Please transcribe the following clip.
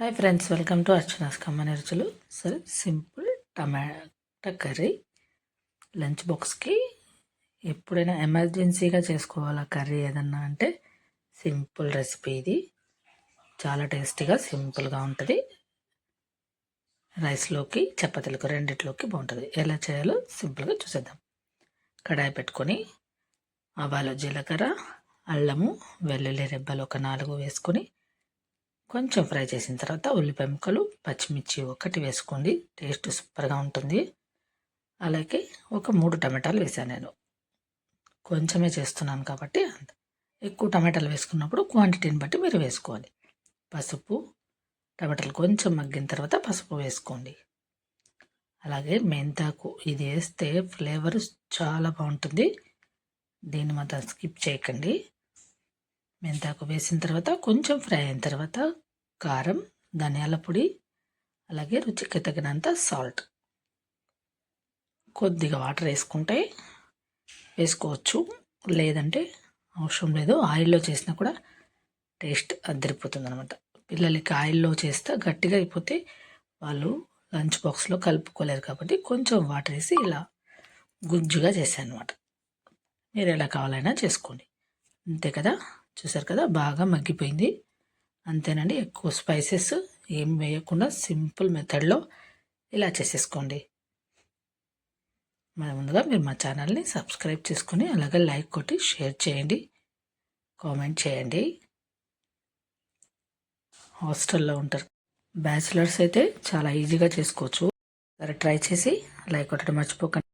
Hi friends welcome to Archana's కమ్మని రుచులు. సరే సింపుల్ టమాటా కర్రీ లంచ్ బాక్స్కి ఎప్పుడైనా ఎమర్జెన్సీగా చేసుకోవాలా కర్రీ ఏదన్నా అంటే సింపుల్ రెసిపీ ఇది. చాలా టేస్టీగా సింపుల్గా ఉంటుంది. రైస్లోకి చపాతీలకు రెండిట్లోకి బాగుంటుంది. ఎలా చేయాలో సింపుల్గా చూసేద్దాం. కడాయి పెట్టుకొని ఆవాలు జీలకర్ర అల్లము వెల్లుల్లి రెబ్బలు ఒక నాలుగు వేసుకొని కొంచెం ఫ్రై చేసిన తర్వాత ఉల్లిపాయ ముక్కలు పచ్చిమిర్చి ఒకటి వేసుకోండి. టేస్ట్ సూపర్గా ఉంటుంది. అలాగే ఒక మూడు టమాటాలు వేసాను నేను. కొంచెమే చేస్తున్నాను కాబట్టి అంత. ఎక్కువ టమాటాలు వేసుకున్నప్పుడు క్వాంటిటీని బట్టి మీరు వేసుకోవాలి. పసుపు టమాటాలు కొంచెం మగ్గిన తర్వాత పసుపు వేసుకోండి. అలాగే మెంతాకు ఇది వేస్తే ఫ్లేవర్ చాలా బాగుంటుంది. దీన్ని మాత్రం స్కిప్ చేయకండి. మెంతాకు వేసిన తర్వాత కొంచెం ఫ్రై అయిన తర్వాత కారం ధనియాల పొడి అలాగే రుచికి తగినంత సాల్ట్. కొద్దిగా వాటర్ వేసుకుంటే వేసుకోవచ్చు. లేదంటే అవసరం లేదు. ఆయిల్లో చేసినా కూడా టేస్ట్ అద్దరిపోతుంది అనమాట పిల్లలకి ఆయిల్లో చేస్తే గట్టిగా అయిపోతే వాళ్ళు లంచ్ బాక్స్లో కలుపుకోలేరు కాబట్టి కొంచెం వాటర్ వేసి ఇలా గుజ్జుగా చేశాను అనమాట మీరు ఎలా కావాలైనా చేసుకోండి. అంతే కదా? చూసారు కదా బాగా మగ్గిపోయింది. అంతేనండి ఎక్కువ స్పైసెస్ ఏం వేయకుండా సింపుల్ మెథడ్లో ఇలా చేసేసుకోండి. మరి ముందుగా మీరు మా ఛానల్ని సబ్స్క్రైబ్ చేసుకొని అలాగే లైక్ కొట్టి షేర్ చేయండి కామెంట్ చేయండి. హాస్టల్లో ఉంటారు. బ్యాచిలర్స్ అయితే చాలా ఈజీగా చేసుకోవచ్చు. సరే ట్రై చేసి లైక్ కొట్టడం మర్చిపోకండి.